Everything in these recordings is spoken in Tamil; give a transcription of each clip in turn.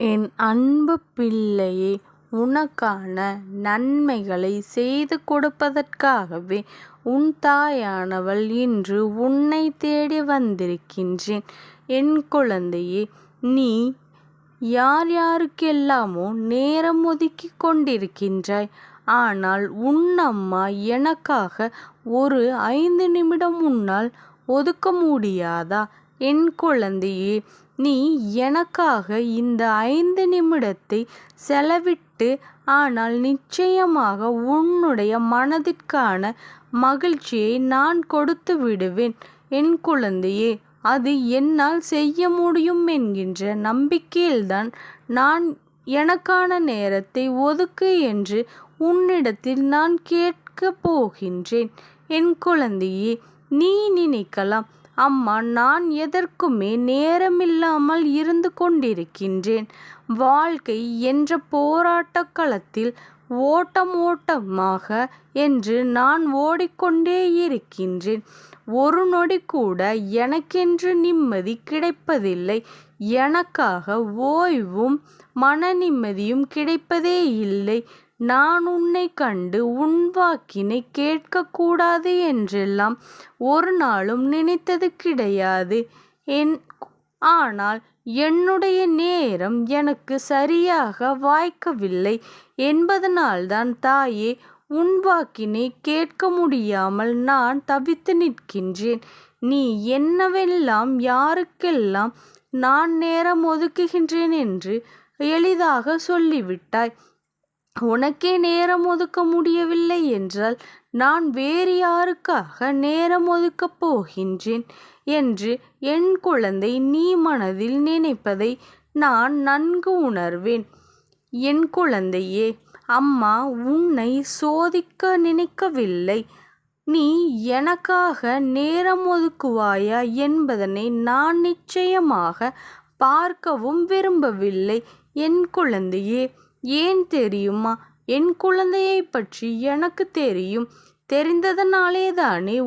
என் அன்பு பிள்ளையே உனக்கான நன்மைகளை செய்து கொடுப்பதற்காகவே உன் தாயானவள் இன்று உன்னை தேடி வந்திருக்கின்றேன். என் குழந்தையே நீ யார் யாருக்கெல்லாமோ நேரம் ஒதுக்கி கொண்டிருக்கின்றாய். ஆனால் உன் அம்மா எனக்காக ஒரு ஐந்து நிமிடம் உன்னால் ஒதுக்க முடியாதா? என் குழந்தையே நீ எனக்காக இந்த ஐந்து நிமிடத்தை செலவிட்டு ஆனால் நிச்சயமாக உன்னுடைய மனதிற்கான மகிழ்ச்சியை நான் கொடுத்து விடுவேன். என் குழந்தையே அது என்னால் செய்ய முடியும் என்கின்ற நம்பிக்கையில்தான் நான் எனக்கான நேரத்தை ஒதுக்கு என்று உன்னிடத்தில் நான் கேட்கப் போகின்றேன். என் குழந்தையே நீ நினைக்கலாம் அம்மா நான் எதற்குமே நேரமில்லாமல் இருந்து கொண்டிருக்கின்றேன். வாழ்க்கை என்ற போராட்டக் களத்தில் ஓட்டம் ஓட்டமாக என்று நான் ஓடிக்கொண்டே இருக்கின்றேன். ஒரு நொடி கூட எனக்கென்று நிம்மதி கிடைப்பதில்லை. எனக்காக ஓய்வும் மன நிம்மதியும் கிடைப்பதே இல்லை. நான் உன்னை கண்டு உன் வாக்கினை கேட்கக் கூடாது என்றெல்லாம் ஒரு நாளும் நினைத்தது கிடையாது. என் ஆனால் என்னுடைய நேரம் எனக்கு சரியாக வாய்க்கவில்லை என்பதனால்தான் தாயே உன் வாக்கினை கேட்க முடியாமல் நான் தவித்து நிற்கின்றேன். நீ என்னவெல்லாம் யாருக்கெல்லாம் நான் நேரம் ஒதுக்குகின்றேன் என்று எளிதாக சொல்லிவிட்டாய். உனக்கே நேரம் ஒதுக்க முடியவில்லை என்றால் நான் வேறு யாருக்காக நேரம் ஒதுக்கப் போகின்றேன் என்று என் குழந்தை நீ மனதில் நினைப்பதை நான் நன்கு உணர்வேன். என் குழந்தையே அம்மா உன்னை சோதிக்க நினைக்கவில்லை. நீ எனக்காக நேரம் ஒதுக்குவாயா என்பதனை நான் நிச்சயமாக பார்க்கவும் விரும்பவில்லை. என் குழந்தையே ஏன் தெரியுமா? என் குழந்தையை பற்றி எனக்கு தெரியும். தெரிந்ததனாலே தானே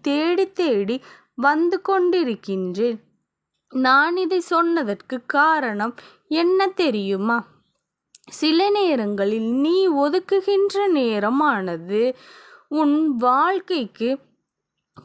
தேடித் தேடி வந்து கொண்டிருக்கின்றேன். நான் இதை சொன்னதற்குக் காரணம் என்ன தெரியுமா? சில நேரங்களில் நீ ஒதுக்குகின்ற நேரமானது உன் வாழ்க்கைக்கு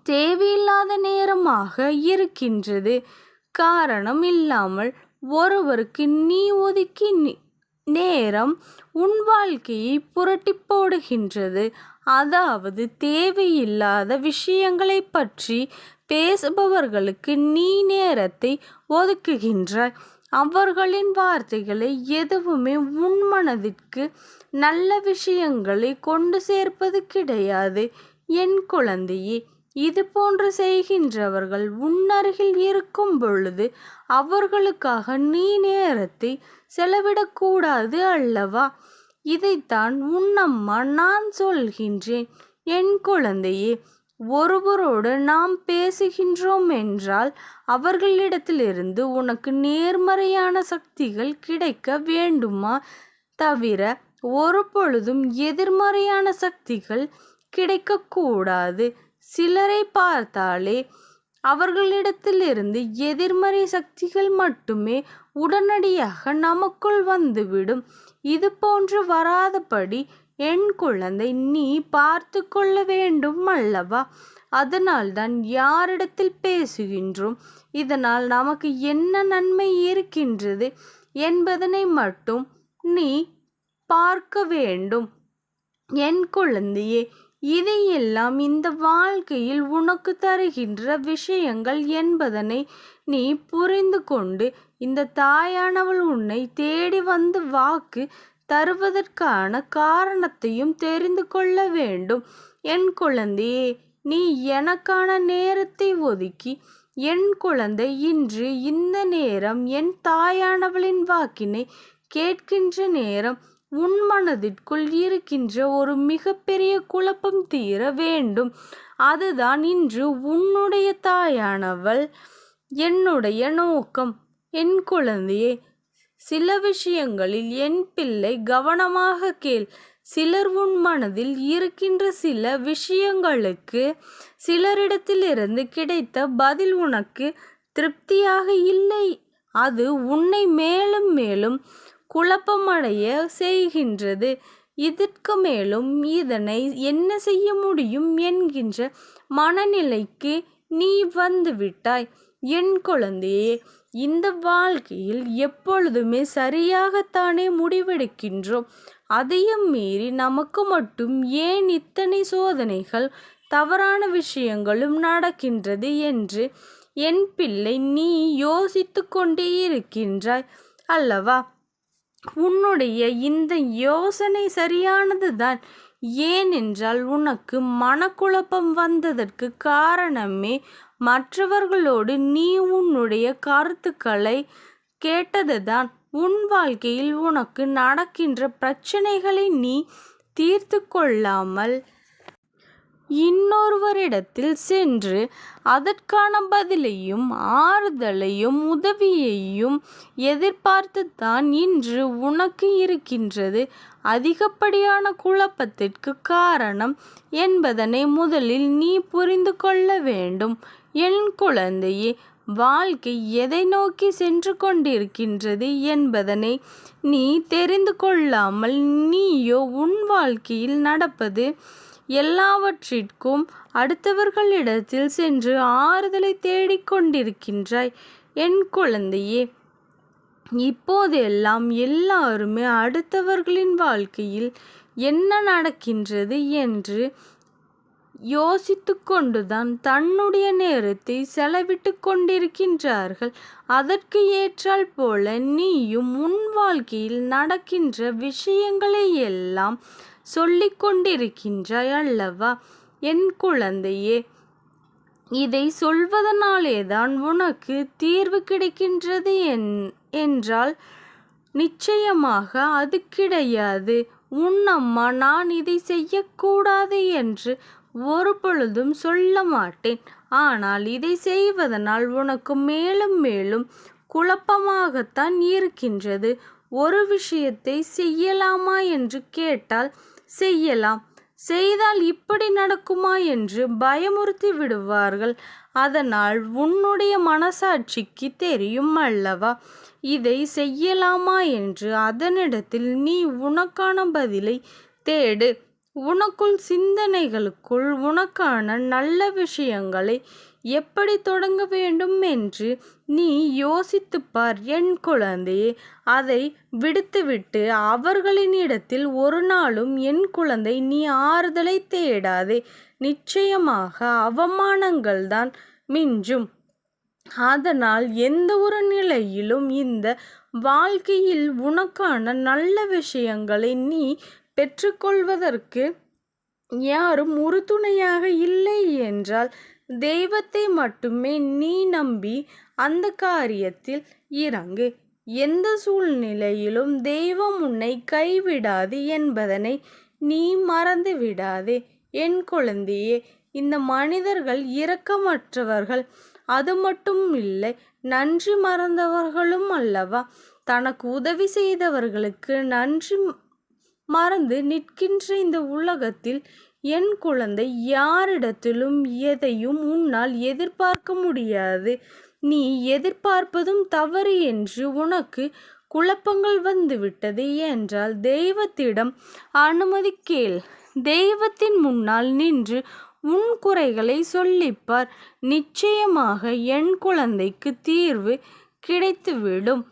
தேவையில்லாத நேரமாக இருக்கின்றது. காரணம் இல்லாமல் ஒருவருக்கு நீ ஒதுக்கி நேரம் உன் வாழ்க்கையை புரட்டிப் போடுகின்றது. அதாவது தேவையில்லாத விஷயங்களைப் பற்றி பேசுபவர்களுக்கு நீ நேரத்தை ஒதுக்குகின்றாய். அவர்களின் வார்த்தைகளை எதுவுமே உன் மனதிற்கு நல்ல விஷயங்களை கொண்டு சேர்ப்பது கிடையாது. என் குழந்தையே இது போன்று செய்கின்றவர்கள் உன்னருகில் இருக்கும் பொழுது அவர்களுக்காக நீ நேரத்தை செலவிடக்கூடாது அல்லவா? இதைத்தான் உன்னம்மா நான் சொல்கின்றேன். என் குழந்தையே ஒருவரோடு நாம் பேசுகின்றோம் என்றால் அவர்களிடத்திலிருந்து உனக்கு நேர்மறையான சக்திகள் கிடைக்க வேண்டுமா தவிர ஒரு பொழுதும் எதிர்மறையான சக்திகள் கிடைக்கக்கூடாது சிலரை பார்த்தாலே அவர்களிடத்திலிருந்து எதிர்மறை சக்திகள் மட்டுமே உடனடியாக நமக்குள் வந்துவிடும். இது போன்று வராதபடி என் குழந்தை நீ பார்த்து கொள்ள வேண்டும் அல்லவா? அதனால்தான் யாரிடத்தில் பேசுகின்றோம் இதனால் நமக்கு என்ன நன்மை இருக்கின்றது என்பதனை மட்டும் நீ பார்க்க வேண்டும். என் குழந்தையே இதையெல்லாம் இந்த வாழ்க்கையில் உனக்கு தருகின்ற விஷயங்கள் என்பதனை நீ புரிந்து கொண்டு இந்த தாயானவள் உன்னை தேடி வந்து வாக்கு தருவதற்கான காரணத்தையும் தெரிந்து கொள்ள வேண்டும். என் குழந்தையே நீ எனக்கான நேரத்தை ஒதுக்கி என் குழந்தை இன்று இந்த நேரம் என் தாயானவளின் வாக்கினை கேட்கின்ற நேரம் உன் மனதிற்குள் இருக்கின்ற ஒரு மிகப்பெரிய குழப்பம் தீர வேண்டும். அதுதான் இன்று உன்னுடைய தாயானவள் என்னுடைய நோக்கம். என் குழந்தையே சில விஷயங்களில் என் பிள்ளை கவனமாக கேள். சிலர் உன் மனதில் இருக்கின்ற சில விஷயங்களுக்கு சிலரிடத்திலிருந்து கிடைத்த பதில் உனக்கு திருப்தியாக இல்லை. அது உன்னை மேலும் மேலும் குழப்பமடைய செய்கின்றது. இதற்கு மேலும் இதனை என்ன செய்ய முடியும் என்கின்ற மனநிலைக்கு நீ வந்துவிட்டாய். என் குழந்தையே இந்த வாழ்க்கையில் எப்பொழுதுமே சரியாகத்தானே முடிவெடுக்கின்றோம். அதையும் மீறி நமக்கு மட்டும் ஏன் இத்தனை சோதனைகள் தவறான விஷயங்களும் நடக்கின்றது என்று என் பிள்ளை நீ யோசித்து கொண்டே இருக்கின்றாய் அல்லவா? உன்னுடைய இந்த யோசனை சரியானதுதான். ஏனென்றால் உனக்கு மனக்குழப்பம் வந்ததற்கு காரணமே மற்றவர்களோடு நீ உன்னுடைய கருத்துக்களை கேட்டதுதான். உன் வாழ்க்கையில் உனக்கு நடக்கின்ற பிரச்சனைகளை நீ தீர்த்து கொள்ளாமல் இன்னொருவரிடத்தில் சென்று அதற்கான பதிலையும் ஆறுதலையும் உதவியையும் எதிர்பார்த்துத்தான் இன்று உனக்கு இருக்கின்றது. அதிகப்படியான குழப்பத்திற்கு காரணம் என்பதனை முதலில் நீ புரிந்து கொள்ள வேண்டும். என் குழந்தையே வாழ்க்கை எதை நோக்கி சென்று கொண்டிருக்கின்றது என்பதனை நீ தெரிந்து கொள்ளாமல் நீயோ உன் வாழ்க்கையில் நடப்பது எல்லாவற்றிற்கும் அடுத்தவர்களிடத்தில் சென்று ஆறுதலை தேடிக்கொண்டிருக்கின்றாய் என் குழந்தையே. இப்போதெல்லாம் எல்லாருமே அடுத்தவர்களின் வாழ்க்கையில் என்ன நடக்கின்றது என்று யோசித்து கொண்டுதான் தன்னுடைய நேரத்தை செலவிட்டு கொண்டிருக்கின்றார்கள். அதற்கு ஏற்றால் போல நீயும் உன் வாழ்க்கையில் நடக்கின்ற விஷயங்களை எல்லாம் சொல்லிக் கொண்டிருக்கின்றாய் அல்லவா என் குழந்தையே இதை சொல்வதனாலேதான் உனக்கு தீர்வு கிடைக்கின்றது என் என்றால் நிச்சயமாக அது கிடையாது. உன் அம்மா நான் இதை செய்யக்கூடாது என்று ஒரு பொழுதும் சொல்ல மாட்டேன். ஆனால் இதை செய்வதனால் உனக்கு மேலும் மேலும் குழப்பமாகத்தான் இருக்கின்றது. ஒரு விஷயத்தை செய்யலாமா என்று கேட்டால் செய்யலாம். செய்தால் இப்படி நடக்குமா என்று பயமுறுத்தி விடுவார்கள். அதனால் உன்னுடைய மனசாட்சிக்கு தெரியும் அல்லவா? இதை செய்யலாமா என்று அதனிடத்தில் நீ உனக்கான பதிலை தேடு. உனக்குள் சிந்தனைகளுக்குள் உனக்கான நல்ல விஷயங்களை எப்படி தொடங்க வேண்டும் என்று நீ யோசித்துப்பார். என் குழந்தையே அதை விடுத்துவிட்டு அவர்களின் இடத்தில் ஒரு நாளும் என் குழந்தை நீ ஆறுதலை தேடாதே. நிச்சயமாக அவமானங்கள்தான் மிஞ்சும். அதனால் எந்த ஒரு நிலையிலும் இந்த வாழ்க்கையில் உனக்கான நல்ல விஷயங்களை நீ பெற்றுக்கொள்வதற்கு யாரும் உறுதுணையாக இல்லை என்றால் தெய்வத்தை மட்டுமே நீ நம்பி அந்த காரியத்தில் இறங்கு. எந்த சூழ்நிலையிலும் தெய்வம் உன்னை கைவிடாது என்பதனை நீ மறந்து விடாதே என் குழந்தையே இந்த மனிதர்கள் இரக்கமற்றவர்கள். அது மட்டும் இல்லை நன்றி மறந்தவர்களும் அல்லவா? தனக்கு உதவி செய்தவர்களுக்கு நன்றி மறந்து நிற்கின்ற இந்த உலகத்தில் என் குழந்தை யாரிடத்திலும் எதையும் உன்னால் எதிர்பார்க்க முடியாது. நீ எதிர்பார்ப்பதும் தவறு என்று உனக்கு குழப்பங்கள் வந்துவிட்டது என்றால் தெய்வத்திடம் அனுமதி கேள். தெய்வத்தின் முன்னால் நின்று உன் குறைகளை சொல்லிப்பார். நிச்சயமாக என் குழந்தைக்கு தீர்வு கிடைத்துவிடும்.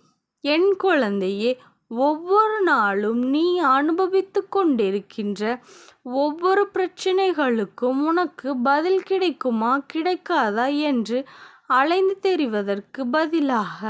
என் குழந்தையே ஒவ்வொரு நாளும் நீ அனுபவித்து கொண்டிருக்கின்ற ஒவ்வொரு பிரச்சனைகளுக்கும் உனக்கு பதில் கிடைக்குமா கிடைக்காதா என்று அலைந்து தெரிவதற்கு பதிலாக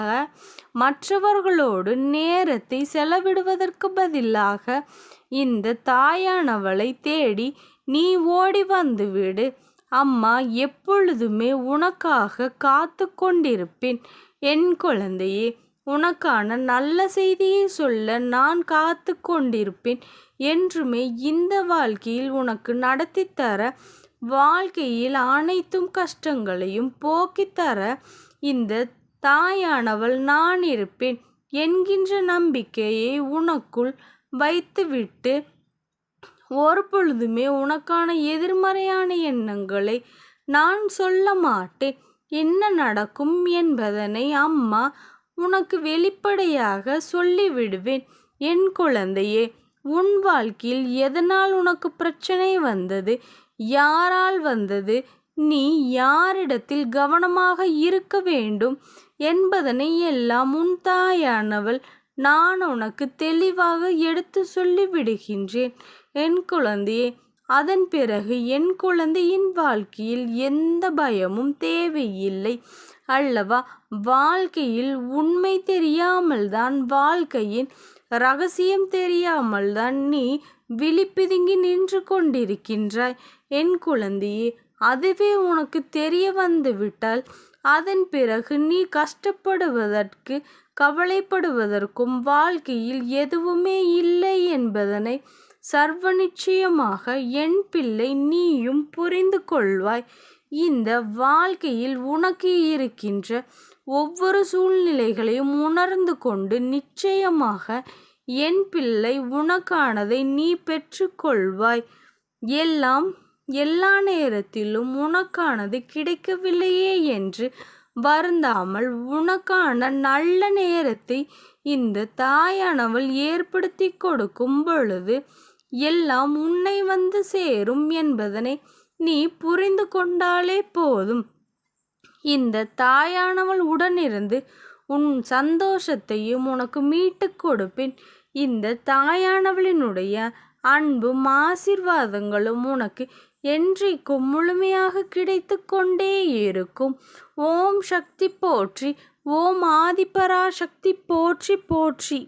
மற்றவர்களோடு நேரத்தை செலவிடுவதற்கு பதிலாக இந்த தாயானவளை தேடி நீ ஓடி வந்துவிடு. அம்மா எப்பொழுதுமே உனக்காக காத்து கொண்டிருப்பேன் என் குழந்தையே. உனக்கான நல்ல செய்தியை சொல்ல நான் காத்து கொண்டிருப்பேன் என்றுமே இந்த வாழ்க்கையில் உனக்கு நடத்தித்தர தர வாழ்க்கையில் அனைத்தும் கஷ்டங்களையும் போக்கித்தர இந்த தாயானவள் நான் இருப்பேன் என்கின்ற நம்பிக்கையை உனக்குள் வைத்துவிட்டு ஒரு பொழுதுமே உனக்கான எதிர்மறையான எண்ணங்களை நான் சொல்ல மாட்டேன். என்ன நடக்கும் என்பதனை அம்மா உனக்கு வெளிப்படையாக சொல்லிவிடுவேன். என் குழந்தையே உன் வாழ்க்கையில் எதனால் உனக்கு பிரச்சனை வந்தது? யாரால் வந்தது? நீ யாரிடத்தில் கவனமாக இருக்க வேண்டும்? என்பதனை எல்லாம் உன் தாயானவள் நான் உனக்கு தெளிவாக எடுத்து சொல்லிவிடுகின்றேன். என் குழந்தையே அதன் பிறகு என் குழந்தையின் வாழ்க்கையில் எந்த பயமும் தேவையில்லை. அல்லவா? வாழ்க்கையில் உண்மை தெரியாமல் தான் வாழ்க்கையின் ரகசியம் தெரியாமல் தான் நீ விழிப்பிதுங்கி நின்று கொண்டிருக்கின்றாய். என் குழந்தையே அதுவே உனக்கு தெரிய வந்துவிட்டால் அதன் பிறகு நீ கஷ்டப்படுவதற்கு கவலைப்படுவதற்கும் வாழ்க்கையில் எதுவுமே இல்லை என்பதனை சர்வ நிச்சயமாக என் பிள்ளை நீயும் புரிந்து கொள்வாய். இந்த வாழ்க்கையில் உனக்கு இருக்கின்ற ஒவ்வொரு சூழ்நிலைகளையும் உணர்ந்து கொண்டு நிச்சயமாக என் பிள்ளை உனக்கானதை நீ பெற்றுக்கொள்வாய். எல்லாம் எல்லா நேரத்திலும் உனக்கானது கிடைக்கவில்லையே என்று வருந்தாமல் உனக்கான நல்ல நேரத்தை இந்த தாயானவள் ஏற்படுத்தி கொடுக்கும் பொழுது எல்லாம் உன்னை வந்து சேரும் என்பதனை நீ புரிந்து கொண்டாலே போதும். இந்த தாயானவள் உடனிருந்து உன் சந்தோஷத்தையும் உனக்கு மீட்டு கொடுப்பேன். இந்த தாயானவளினுடைய அன்பும் ஆசிர்வாதங்களும் உனக்கு என்றைக்கும் முழுமையாக கிடைத்து கொண்டே இருக்கும். ஓம் சக்தி போற்றி ஓம் ஆதிபராசக்தி போற்றி போற்றி.